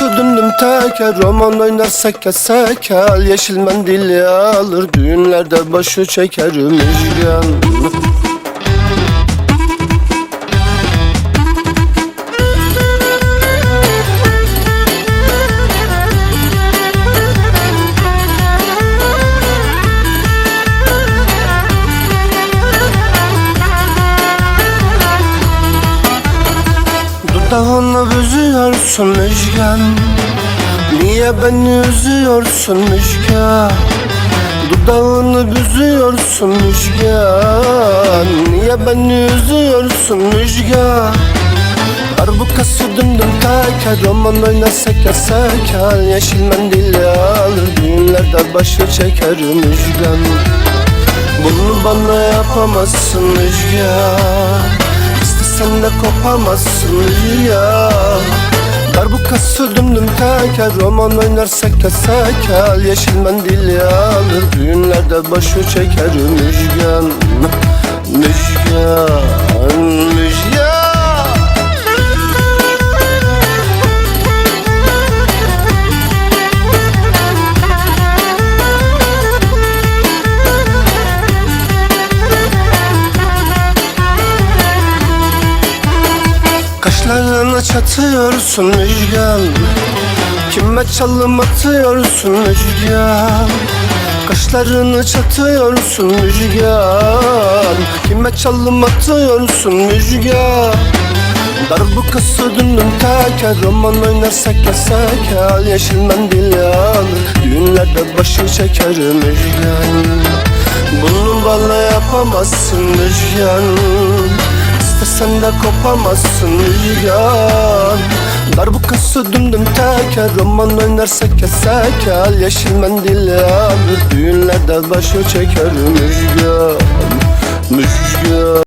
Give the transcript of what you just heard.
kası dümdüm teker. Roman oynarsak kesek el Yeşil mendili alır. Düğünlerde başı çeker. Müjgan Dudağını büzüyorsun müjgan? Niye beni üzüyorsun müjgan? Dudağını büzüyorsun müjgan. Niye beni üzüyorsun müjgan? Darbukası dümdüm teker Roman oynasak yasak al Yeşil mendili alır Düğünlerde başı çeker müjgan. Bunu bana yapamazsın müjgan İstesen de kopamazsın ya Darbukası dümdüm teker. Roman oynarsak yasak al Yeşil mendili alır. Düğünlerde başı çeker. Müjgan Müjgan Kaşlarını çatıyorsun müjgan Kime çalım atıyorsun müjgan Kaşlarını çatıyorsun müjgan Kime çalım atıyorsun müjgan Darbukası dümdüm teker Roman oynarsak yasak al Yeşil mendil al Düğünlerde başı çeker müjgan Bunu bana yapamazsın müjgan İstesen de kopamazsın müjgan Darbukası dümdüm teker Roman oynarsak yasak al Yeşil mendil al Düğünlerde başı çeker müjgan Müjgan